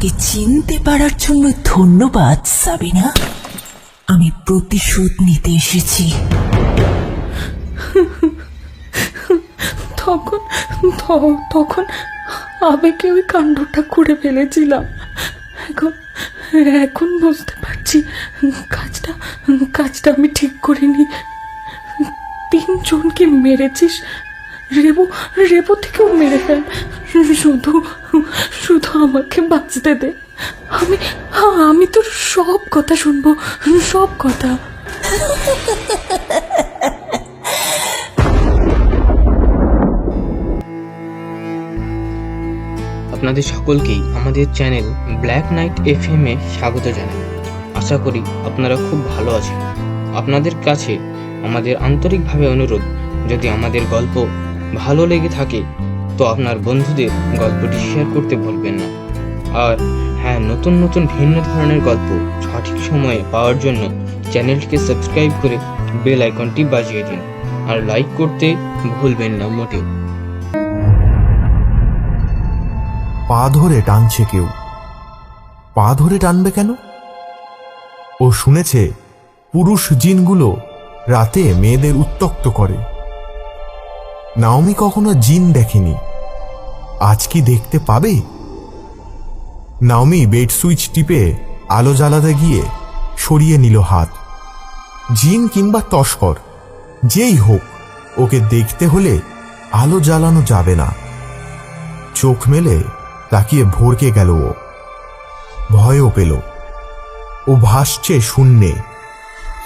আমাকে চিনতে পারার জন্য ধন্যবাদ, সাবিনা। আমি প্রতিশোধ নিতে এসেছি। তখন তখন আবেগে ওই কাণ্ডটা করে ফেলেছিলাম। এখন এখন বুঝতে পারছি কাজটা কাজটা আমি ঠিক করিনি। তিনজনকে মেরেছিস রেবো রেবো থেকেও মেরে ফেল। শুধু শুধু আমাকে বাঁচতে দে। আমি আমি তোর সব কথা শুনব, সব কথা। আপনাদের সকলকেই আমাদের channel black night F M এ স্বাগত জানাই। আশা করি আপনারা খুব ভালো আছেন। আপনাদের কাছে আমাদের আন্তরিকভাবে অনুরোধ, যদি আমাদের গল্প ভালো লেগে থাকে, তো আপনার বন্ধুদের গল্পটি শেয়ার করতে ভুলবেন না। আর হ্যাঁ নতুন নতুন ভিন্ন ধরনের গল্প সঠিক সময়ে পাওয়ার জন্য চ্যানেলটিকে সাবস্ক্রাইব করে বেল আইকনটি বাজিয়ে দিন। আর লাইক করতে ভুলবেন না মোটেও। পা ধরে টানছে কেউ। পা ধরে টানবে কেন? ও শুনেছে, পুরুষ জিনগুলো রাতে মেয়েদের উত্তক্ত করে। নাওমি কখনো জিন দেখেনি। আজ কি দেখতে পাবে? নাওমি বেড সুইচ টিপে আলো জ্বালাতে গিয়ে সরিয়ে নিল হাত। জিন কিংবা তস্কর, যেই হোক, ওকে দেখতে হলে আলো জ্বালানো যাবে না। চোখ মেলে তাকিয়ে ভরকে গেল ও। ভয়ও পেল। ও ভাসছে শূন্যে।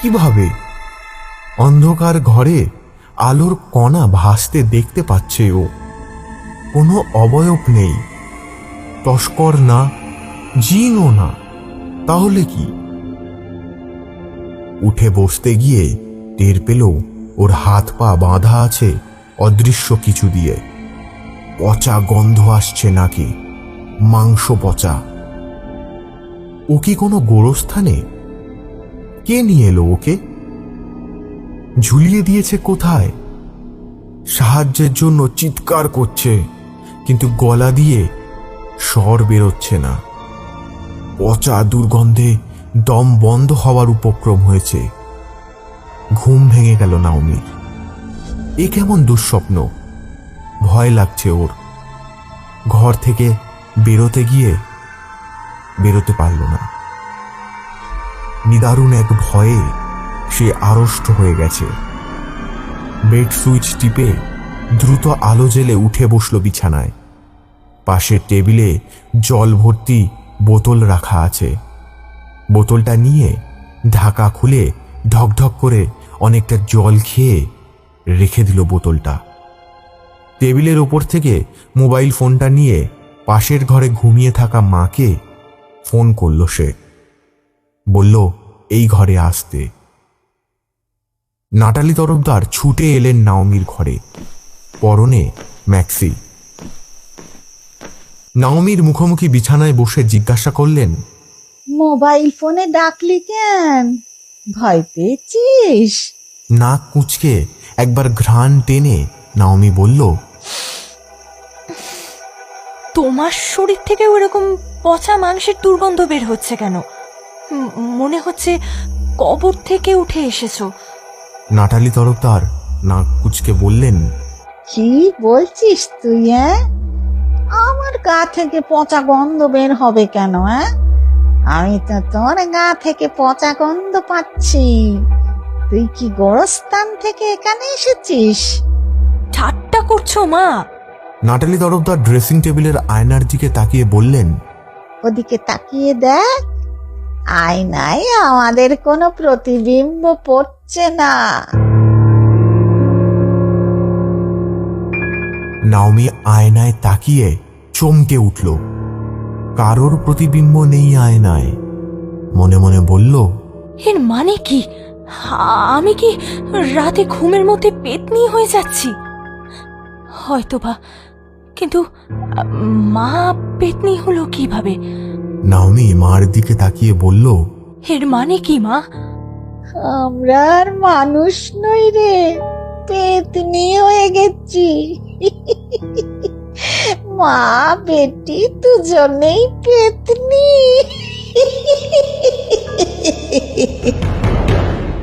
কীভাবে? অন্ধকার ঘরে আলোর কণা ভাসতে দেখতে পাচ্ছে ও। কোনো অবয়ব নেই। তস্কর না, জিনও না। তাহলে কি? উঠে বসতে গিয়ে টের পেল ওর হাত পা বাঁধা আছে অদৃশ্য কিছু দিয়ে। পচা গন্ধ আসছে নাকি? মাংস পচা। ও কি কোনো গোরস্থানে? কে নিয়ে এলো ওকে? ঝুলিয়ে দিয়েছে কোথায়? সাহায্যের জন্য চিৎকার করছে, কিন্তু গলা দিয়ে স্বর বেরোচ্ছে না। পচা দুর্গন্ধে দম বন্ধ হওয়ার উপক্রম হয়েছে। ঘুম ভেঙে গেল নাওমির। এ কেমন দুঃস্বপ্ন? ভয় লাগছে ওর। ঘর থেকে বেরোতে গিয়ে বেরোতে পারল না। নিদারুণ এক ভয়ে সে আড়ষ্ট হয়ে গেছে। বেড সুইচ টিপে দ্রুত আলো জেলে উঠে বসল বিছানায়। পাশের টেবিলে জল ভর্তি বোতল রাখা আছে। বোতলটা নিয়ে ঢাকা খুলে ঢকঢক করে অনেকটা জল খেয়ে রেখে দিল বোতলটা। টেবিলের ওপর থেকে মোবাইল ফোনটা নিয়ে পাশের ঘরে ঘুমিয়ে থাকা মাকে ফোন করল সে। বলল, এই ঘরে আসতে। নাটালি তরফদার ছুটে এলেন নাওমির ঘরে। পরনে ম্যাক্সি। নাওমির মুখোমুখি বিছানায় বসে জিজ্ঞাসা করলেন মোবাইল ফোনে ডাকলি কেন? ভয় পেয়েছিস? নাক কুঁচকে একবার ঘ্রাণ টেনে নাওমি বলল তোমার শরীর থেকে ওরকম পচা মাংসের দুর্গন্ধ বের হচ্ছে কেন? মনে হচ্ছে কবর থেকে উঠে এসেছ। নাটালি তরফদার নাক কুচকে বললেন কি বলছিস তুই হ্যাঁ? আমার গা থেকে পচা গন্ধ বের হবে কেন হ্যাঁ? আমি তো তোর গা থেকে পচা গন্ধ পাচ্ছি। তুই কি গোরস্থান থেকে এখানে এসেছিস? ঠাট্টা করছ মা। নাটালি তরফদার ড্রেসিং টেবিলের আয়নার দিকে তাকিয়ে বললেন ওদিকে তাকিয়ে দেখ আয়নায় আমাদের কোনো প্রতিবিম্ব পড়ছে না। নাওমি আয়নায় তাকিয়ে চমকে উঠল। কারোর প্রতিবিম্ব নেই আয়নায়। মনে মনে বলল এর মানে কি? আমি কি রাতে ঘুমের মধ্যে পেতনি হয়ে যাচ্ছি? হয়তোবা। কিন্তু মা পেতনি হলো কীভাবে? নাওমি মার দিকে তাকিয়ে বলল এর মানে কি মা? আমরা আর মানুষ নই রে পেতনি হয়ে গেছি। মা বেটি দুজনেই পেতনি।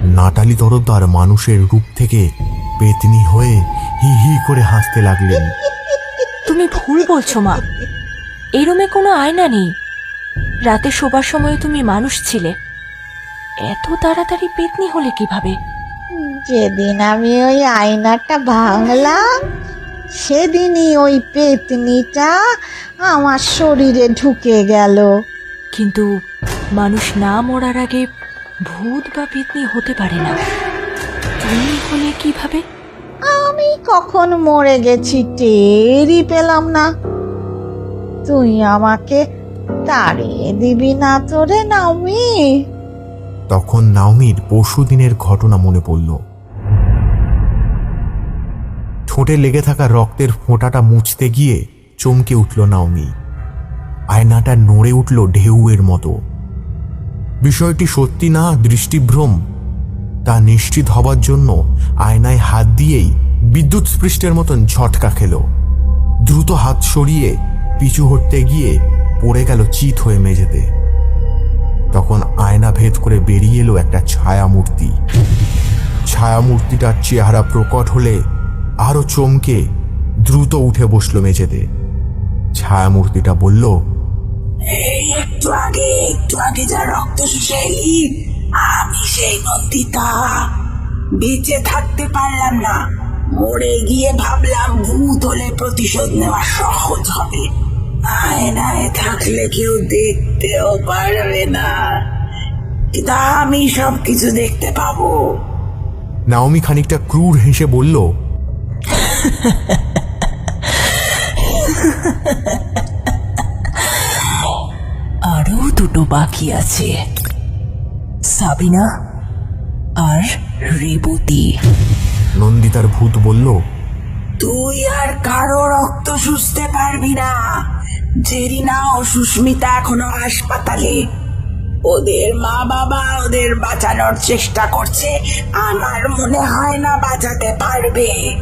নাটালি তরফদার মানুষের রূপ থেকে পেতনি হয়ে হি হি করে হাসতে লাগলেন। তুমি ভুল বলছো মা। এরমে কোনো আয়না নেই। রাতে শোবার সময় তুমি মানুষ ছিলে। এত তাড়াতাড়ি পেতনি হলে কীভাবে? যেদিন আমি ওই আয়নাটা ভাঙলাম সেদিনই ওই পেতনিটা আমার শরীরে ঢুকে গেল। কিন্তু মানুষ না মরার আগে ভূত বা পেতনি হতে পারে না। তুমি হলে কীভাবে? আমি কখন মরে গেছি টেরই পেলাম না। তুই আমাকে তাড়িয়ে দিবি না তোরে নামি তখন নাওমির পরশুদিনের ঘটনা মনে পড়ল। ঠোঁটে লেগে থাকা রক্তের ফোঁটাটা মুছতে গিয়ে চমকে উঠল নাওমি। আয়নাটা নড়ে উঠল ঢেউয়ের মতো। বিষয়টি সত্যি না দৃষ্টিভ্রম? তা নিশ্চিত হবার জন্য আয়নায় হাত দিয়েই বিদ্যুৎ স্পৃষ্টের মতন ঝটকা খেল। দ্রুত হাত সরিয়ে পিছু হটতে গিয়ে পড়ে গেল চিত হয়ে মেঝেতে। তখন আয়না ভেদ করে বেরিয়ে এলো একটা ছায়া মূর্তি ছায়া মূর্তিটার চেহারা প্রকট হলে আরও চমকে দ্রুত উঠে বসল মেঝেতে। ছায়া মূর্তিটা বলল, এই একটু আগে একটু আগে যা রক্ত শুষে আমি সেই নন্দিতা। বেঁচে থাকতে পারলাম না, মরে গিয়ে ভাবলাম ভূত হলে প্রতিশোধ নেওয়া সহজ হবে। আয়নায় থাকলে কেউ দেখতেও পারবে না। কিন্তু আমি সব কিছু দেখতে পাবো। নাওমি খানিকটা ক্রূর হেসে বলল আরও দুটো বাকি আছে। সাবিনা আর রেবতী। নন্দিতার ভূত বলল তুই আর কারও রক্ত শুষতে পারবি না। জেরিনা ও সুস্মিতা এখনও হাসপাতালে। ওদের মা বাবা ওদের বাঁচানোর চেষ্টা করছে। আমার মনে হয় না বাঁচাতে পারবে।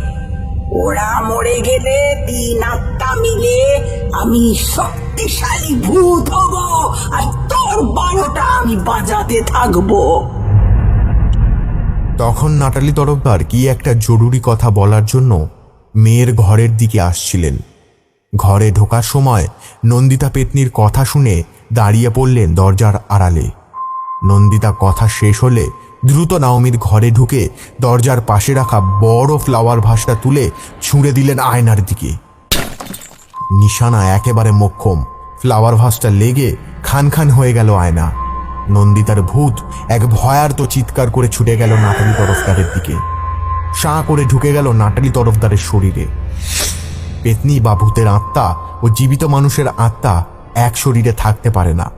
ওরা মরে গেলে তিন আত্মা মিলে আমি শক্তিশালী ভূত হব আর তোর বারোটা আমি বাজাতে থাকব। তখন নাটালি তরফদার কি একটা জরুরি কথা বলার জন্য মেয়ের ঘরের দিকে আসছিলেন। ঘরে ঢোকার সময় নন্দিতা পেতনির কথা শুনে দাঁড়িয়ে পড়লেন দরজার আড়ালে। নন্দিতা কথা শেষ হলে দ্রুত নাওমির ঘরে ঢুকে দরজার পাশে রাখা বড় ফ্লাওয়ার ভাসটা তুলে ছুঁড়ে দিলেন আয়নার দিকে। নিশানা একেবারে মক্ষম। ফ্লাওয়ার ভাসটা লেগে খান খান হয়ে গেল আয়না। নন্দিতার ভূত এক ভয়ার্ত চিৎকার করে ছুটে গেল নাটালি তরফদারের দিকে। সাঁ করে ঢুকে গেল নাটালি তরফদারের শরীরে। পেতনি বা ভূতের আত্মা ও জীবিত মানুষের আত্মা এক শরীরে থাকতে পারে না।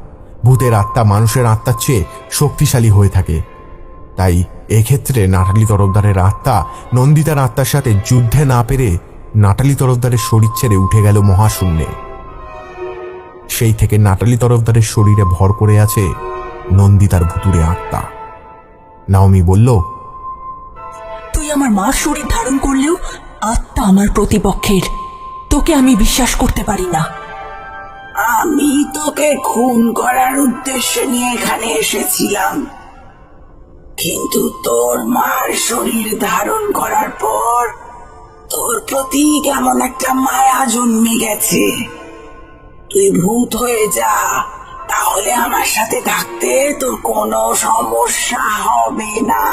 ভূতের আত্মা মানুষের আত্মার চেয়ে শক্তিশালী হয়ে থাকে। তাই এক্ষেত্রে নাটালি তরফদারের আত্মা নন্দিতার আত্মার সাথে যুদ্ধে না পেরে নাটালি তরফদারের শরীর ছেড়ে উঠে গেল মহাশূন্যে। সেই থেকে নাটালি তরফদারের শরীরে ভর করে আছে নন্দিতার ভুতুরে আত্মা। নাওমি বলল, তুই আমার মার শরীর ধারণ করলেও আত্মা আমার প্রতিপক্ষের। তোকে আমি বিশ্বাস করতে পারি না। আমি তোকে খুন করার উদ্দেশ্য নিয়ে এখানে এসেছিলাম। কিন্তু তোর মার শরীর ধারণ করার পর তোর প্রতি কেমন একটা মায়া জন্মে গেছে। তুই ভূত হয়ে যা, তাহলে আমার সাথে থাকতে তোর কোনো সমস্যা হবে না।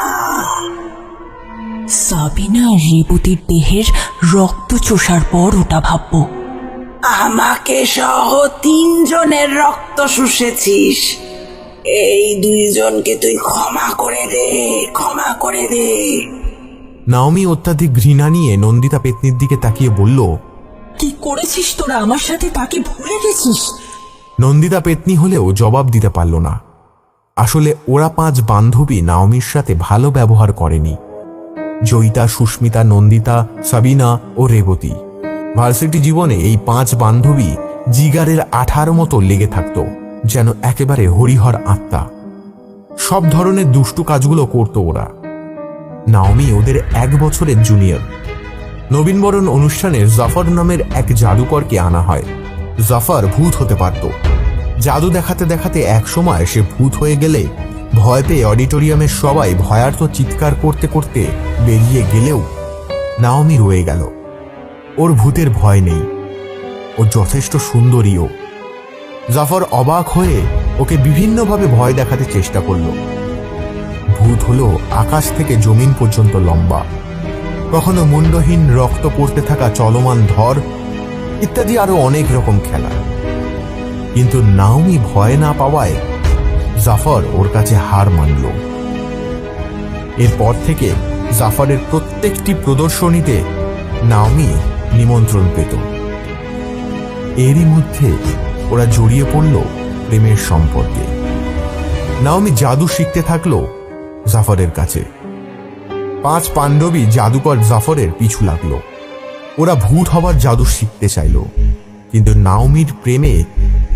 সাবিনা আর রেবতীর দেহের রক্ত চোষার পর ওটা ভাববো। আমাকে সহ তিনজনের রক্ত শুষেছিস। এই দুইজনকে তুই ক্ষমা করে দে ক্ষমা করে দে। নাওমি অত্যাধিক ঘৃণা নিয়ে নন্দিতা পেতনির দিকে তাকিয়ে বলল কি করেছিস তোরা? আমার সাথে তাকে ভুলে গেছিস? নন্দিতা পেতনি হলেও জবাব দিতে পারল না। আসলে ওরা পাঁচ বান্ধবী নাওমির সাথে ভালো ব্যবহার করেনি। জয়িতা, সুস্মিতা, নন্দিতা, সাবিনা ও রেবতী। ভার্সিটি জীবনে এই পাঁচ বান্ধবী জিগারের আঠার মতো লেগে থাকতো, যেন একেবারে হরিহর আত্মা। সব ধরনের দুষ্টু কাজগুলো করতো ওরা। নাওমি ওদের এক বছরের জুনিয়র। নবীনবরণ অনুষ্ঠানে জাফর নামের এক জাদুকরকে আনা হয়। জাফর ভূত হতে পারত। জাদু দেখাতে দেখাতে এক সময় সে ভূত হয়ে গেলে ভয় পেয়ে অডিটোরিয়ামের সবাই ভয়ার্থ চিৎকার করতে করতে বেরিয়ে গেলেও নাওমি রয়ে গেল। ওর ভূতের ভয় নেই। ও যথেষ্ট সুন্দরীও। জাফর অবাক হয়ে ওকে বিভিন্নভাবে ভয় দেখাতে চেষ্টা করল। ভূত হলো আকাশ থেকে জমিন পর্যন্ত লম্বা। কখনো মুন্ডহীন রক্ত পড়তে থাকা চলমান ধর ইত্যাদি আরও অনেক রকম খেলা। কিন্তু নাওমি ভয় না পাওয়ায় জাফর ওর কাছে হার মানল। এরপর থেকে জাফরের প্রত্যেকটি প্রদর্শনীতে নাওমি নিমন্ত্রণ পেত। এরই মধ্যে ওরা জড়িয়ে পড়ল প্রেমের সম্পর্কে। নাওমি জাদু শিখতে থাকল জাফরের কাছে। পাঁচ পাণ্ডবী জাদুকর জাফরের পিছু লাগল। ওরা ভূত হবার জাদু শিখতে চাইল। কিন্তু নাওমির প্রেমে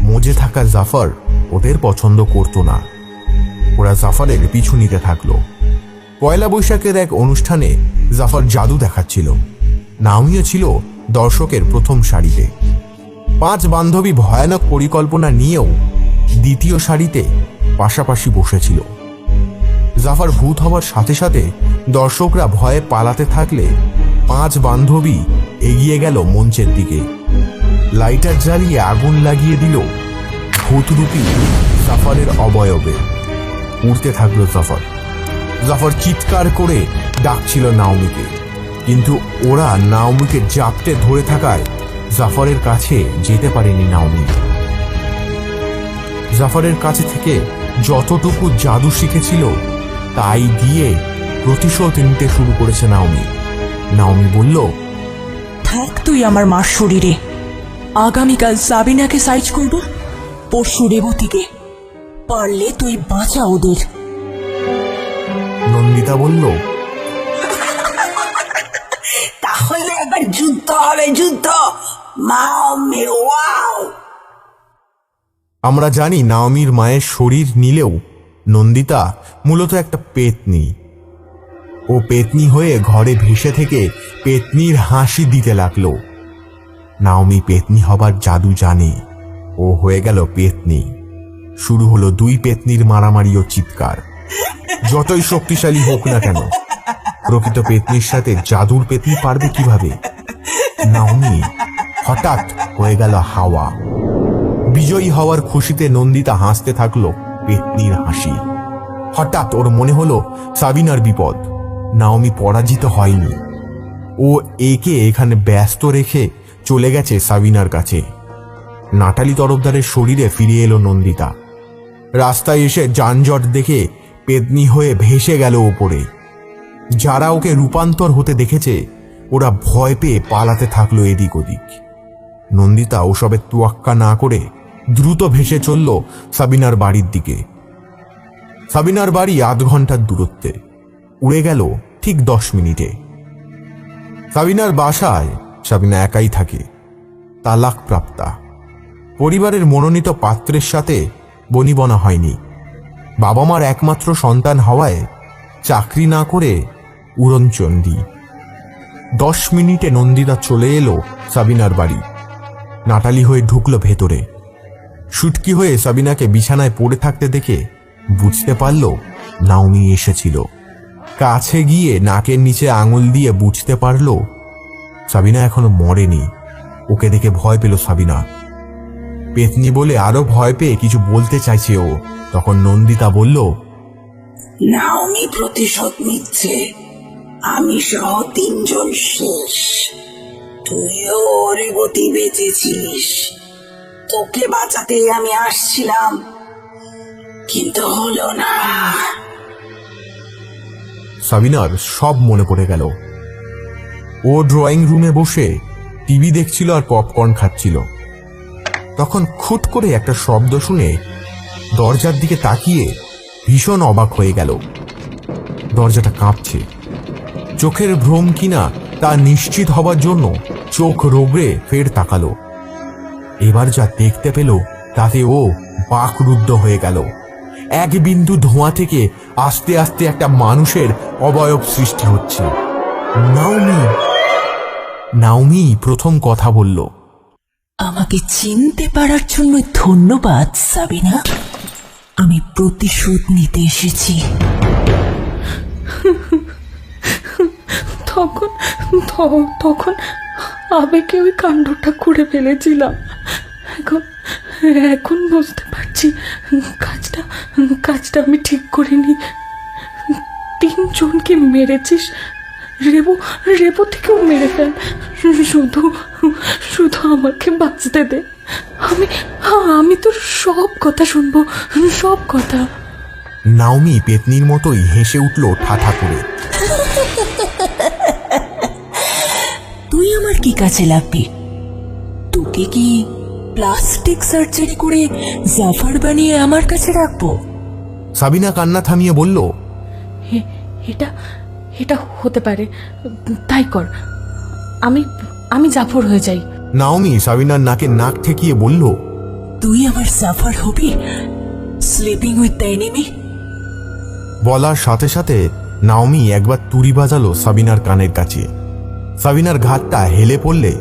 মজে থাকা জাফর ওদের পছন্দ করত না। ওরা জাফরের পিছু নিতে থাকল। পয়লা বৈশাখের এক অনুষ্ঠানে জাফার জাদু দেখাচ্ছিল। নাওমিও ছিল দর্শকের প্রথম সারিতে। পাঁচ বান্ধবী ভয়ানক পরিকল্পনা নিয়েও দ্বিতীয় সারিতে পাশাপাশি বসেছিল। জাফার ভূত হওয়ার সাথে সাথে দর্শকরা ভয়ে পালাতে থাকলে পাঁচ বান্ধবী এগিয়ে গেল মঞ্চের দিকে। লাইটার জ্বালিয়ে আগুন লাগিয়ে দিল ভূতরূপী জাফরের অবয়বে। উড়তে থাকল জাফর। জাফর চিৎকার করে ডাকছিল নাওমিকে। কিন্তু ওরা নাওমিকে জাপটে ধরে থাকায় জাফরের কাছে যেতে পারেনি নাওমি। জাফরের কাছে থেকে যতটুকু জাদু শিখেছিল, তাই দিয়ে প্রতিশোধ নিতে শুরু করেছে নাওমি। নাওমি বলল, থাক তুই আমার মার শরীরে। আগামীকাল সাবিনাকে সাইজ করব? পরশু রেবতীকে। পারলে তুই বাঁচা ওদের। নন্দিতা বলল তাহলে এবার যুদ্ধ হবে যুদ্ধ! আমরা জানি নাওমির মায়ের শরীর নিলেও নন্দিতা মূলত একটা পেতনি। ও পেতনি হয়ে ঘরে ভেসে থেকে পেতনির হাসি দিতে লাগল। নাওমি পেতনি হবার জাদু জানে। ও হয়ে গেল পেতনি। শুরু হলো দুই পেতনির মারামারি ও চিৎকার। যতই শক্তিশালী হোক না কেন, প্রকৃত পেতনির সাথে জাদুর পেতনি পারবে কীভাবে? নাওমি, হঠাৎ হয়ে গেল হাওয়া। বিজয়ী হওয়ার খুশিতে নন্দিতা হাসতে থাকল পেতনির হাসি। হঠাৎ ওর মনে হলো সাবিনার বিপদ। নাওমি পরাজিত হয়নি। ও একে এখানে ব্যস্ত রেখে চলে গেছে সাবিনার কাছে। নাটালি তরফদারের শরীরে ফিরে এলো নন্দিতা। রাস্তায় এসে যানজট দেখে পেতনি হয়ে ভেসে গেল ওপরে। যারা ওকে রূপান্তর হতে দেখেছে, ওরা ভয় পেয়ে পালাতে থাকল এদিক ওদিক। নন্দিতা ওসবে তুয়াক্কা না করে দ্রুত ভেসে চলল সাবিনার বাড়ির দিকে। সাবিনার বাড়ি আধ ঘণ্টার দূরত্বে। উড়ে গেল ঠিক দশ মিনিটে। সাবিনার বাসায় সাবিনা একাই থাকে। তালাক প্রাপ্তা পরিবারের মনোনীত পাত্রের সাথে বনিবনা হয়নি। বাবা মার একমাত্র সন্তান হওয়ায় চাকরি না করে উড়নচণ্ডী। দশ মিনিটে নন্দিতা চলে এলো সাবিনার বাড়ি। নাটালি হয়ে ঢুকলো ভেতরে। সুটকি হয়ে সাবিনাকে বিছানায় পড়ে থাকতে দেখে বুঝতে পারল নাওমি এসেছিল। কাছে গিয়ে নাকের নিচে আঙুল দিয়ে বুঝতে পারল সাবিনা এখনও মরেনি। ওকে দেখে ভয় পেল সাবিনা। পেতনি বলে আরও ভয় পেয়ে কিছু বলতে চাইছে ও। তখন নন্দিতা বলল নাওমি প্রতিশোধ নিচ্ছে। আমি সহ তিনজন শেষ। তুইও রেবতী বেঁচেছিলিস। তোকে বাঁচাতেই আমি আসছিলাম। কিন্তু হলো না। সাবিনার সব মনে পড়ে গেল। ও ড্রয়িং রুমে বসে টিভি দেখছিল আর পপকর্ন খাচ্ছিল। তখন খুট করে একটা শব্দ শুনে দরজার দিকে তাকিয়ে ভীষণ অবাক হয়ে গেল। দরজাটা কাঁপছে। চোখের ভ্রম কিনা তা নিশ্চিত হবার জন্য চোখ রোগড়ে ফের তাকালো। এবার যা দেখতে পেল, তাতে ও বাকরুদ্ধ হয়ে গেল। এক বিন্দু ধোঁয়া থেকে আস্তে আস্তে একটা মানুষের অবয়ব সৃষ্টি হচ্ছে। নাওমি! নাওমি প্রথম কথা বলল। আমাকে চিনতে পারার জন্য ধন্যবাদ, সাবিনা। আমি প্রতিশোধ নিতে এসেছি। তখন তখন আবেগে ওই কাণ্ডটা করে ফেলেছিলাম। এখন এখন বুঝতে পারছি কাজটা কাজটা আমি ঠিক করিনি। তিনজনকে মেরেছিস রেবু রেবু থেকেও মেরে ফেল। শুধু শুধু আমাকে বাঁচতে দে। আমি আমি তোর সব কথা শুনব সব কথা। নাওমি পেতনির মতোই হেসে উঠল ঠাঠা করে। তুই আমার কি কাছে লাগবি? তোকে কি প্লাস্টিক সার্জারি করে জাফার বানিয়ে আমার কাছে রাখব? সাবিনা কান্না থামিয়ে বলল এটা এটা হতে পারে। তাই কর। আমি আমি জাফর হয়ে যাই। নাওমি সাবিনার নাকে নাক ঠেকিয়ে বলল তুই আমার জাফার হবি? স্লিপিং উইথ দ্য এনিমি বলার সাথে সাথে নাওমি একবার তুড়ি বাজালো সাবিনার কানের কাছে। সাবিনার ঘাটটা হেলে পড়লে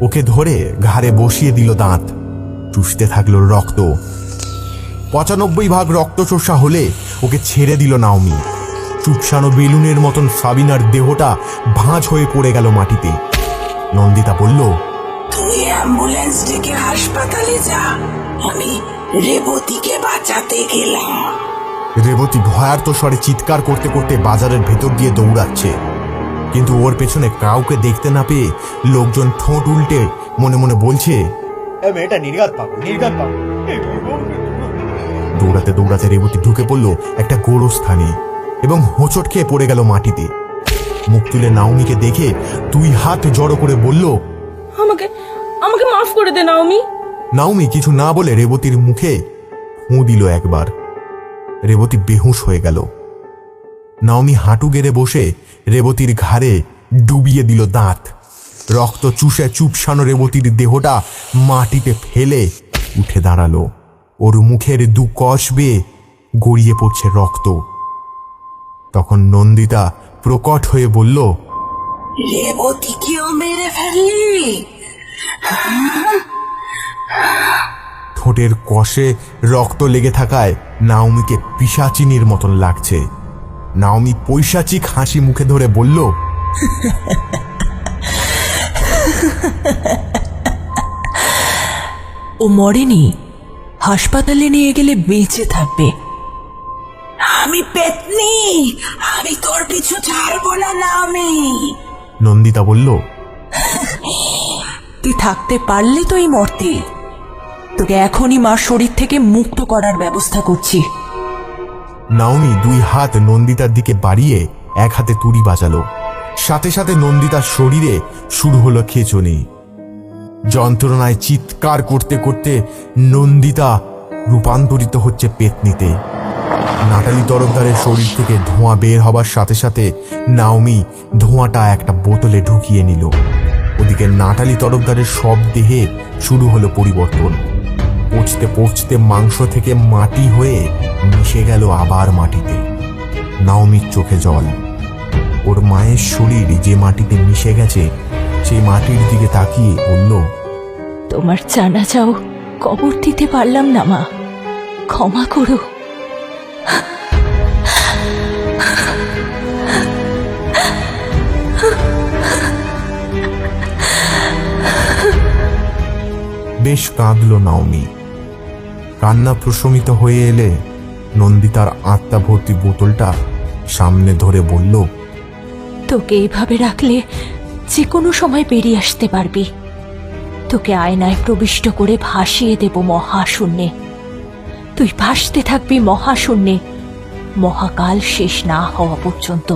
ওকে ধরে ঘাড়ে বসিয়ে দিল দাঁত। চুষতে থাকল রক্ত। পঁচানব্বই ভাগ রক্ত চোষা হলে ওকে ছেড়ে দিল নাওমি। চুপসানো বেলুনের মতন সাবিনার দেহটা ভাঁজ হয়ে পড়ে গেল মাটিতে। নন্দিতা বলল তুই অ্যাম্বুলেন্স ডেকে হাসপাতালে যা। আমি রেবতীকে বাঁচাতে গেলাম। রেবতী ভয়ার্ত স্বরে চিৎকার করতে করতে বাজারের ভেতর দিয়ে দৌড়াচ্ছে। কিন্তু ওর পেছনে কাউকে দেখতে না পেয়ে লোকজন ঠোঁট উল্টে মনে মনে বলছে মেয়েটা নির্গাত পাবো নির্গাত পাবো দৌড়াতে দৌড়াতে রেবতী ঢুকে পড়ল একটা গোরস্থানে। এবং হোঁচট খেয়ে পড়ে গেল মাটিতে। মুখ তুলে নাওমিকে দেখে দুই হাত জড়ো করে বলল আমাকে আমাকে মাফ করে দে নাওমি। নাওমি কিছু না বলে রেবতীর মুখে ফুঁ দিল একবার। রেবতী বেহুশ হয়ে গেল। নাওমি হাঁটু গেড়ে বসে রেবতীর ঘাড়ে ডুবিয়ে দিল দাঁত। রক্ত চুষে চুপসানো রেবতীর দেহটা মাটিতে ফেলে উঠে দাঁড়াল। ওর মুখের দু কষ বেয়ে গড়িয়ে পড়ছে রক্ত। তখন নন্দিতা প্রকট হয়ে বলল রেবতীকেও মেরে ফেললি? ঠোঁটের কষে রক্ত লেগে থাকায় নাওমিকে পিসাচিনির মতন লাগছে। নাওমি পৈশাচিক হাসি মুখে ধরে বলল ও মরেনি হাসপাতালে নিয়ে গেলে বেঁচে থাকবে। আমি পেতনি। আমি তোর পিছু ছাড়বো না না আমি নন্দিতা বলল তুই থাকতে পারলে তো এই মরতি। তোকে এখনই মার শরীর থেকে মুক্ত করার ব্যবস্থা করছি। নাওমি দুই হাত নন্দিতার দিকে বাড়িয়ে এক হাতে তুড়ি বাজালো। সাথে সাথে নন্দিতার শরীরে শুরু হলো খেচনি। যন্ত্রণায় চিৎকার করতে করতে নন্দিতা রূপান্তরিত হচ্ছে পেতনিতে। নাটালি তরফদারের শরীর থেকে ধোঁয়া বের হবার সাথে সাথে নাওমি ধোঁয়াটা একটা বোতলে ঢুকিয়ে নিল। ওদিকে নাটালি তরফদারের সব দেহে শুরু হলো পরিবর্তন। পচতে পচতে মাংস থেকে মাটি হয়ে মিশে গেল আবার মাটিতে। নাওমির চোখে জল। ওর মায়ের শরীর যে মাটিতে মিশে গেছে, সেই মাটির দিকে তাকিয়ে বলল, তোমার জানা যাও কবর দিতে পারলাম না মা। ক্ষমা করো। বেশ কাঁদল নাওমি। কান্না প্রশমিত হয়ে এলে নন্দিতার আত্মা ভর্তি বোতলটা সামনে ধরে বলল, তোকে এইভাবে রাখলে যে কোনো সময় বেরিয়ে আসতে পারবি। তোকে আয়নায় প্রবিষ্ট করে ভাসিয়ে দেব মহাশূন্যে। তুই ভাসতে থাকবি মহাশূন্যে। মহাকাল শেষ না হওয়া পর্যন্ত।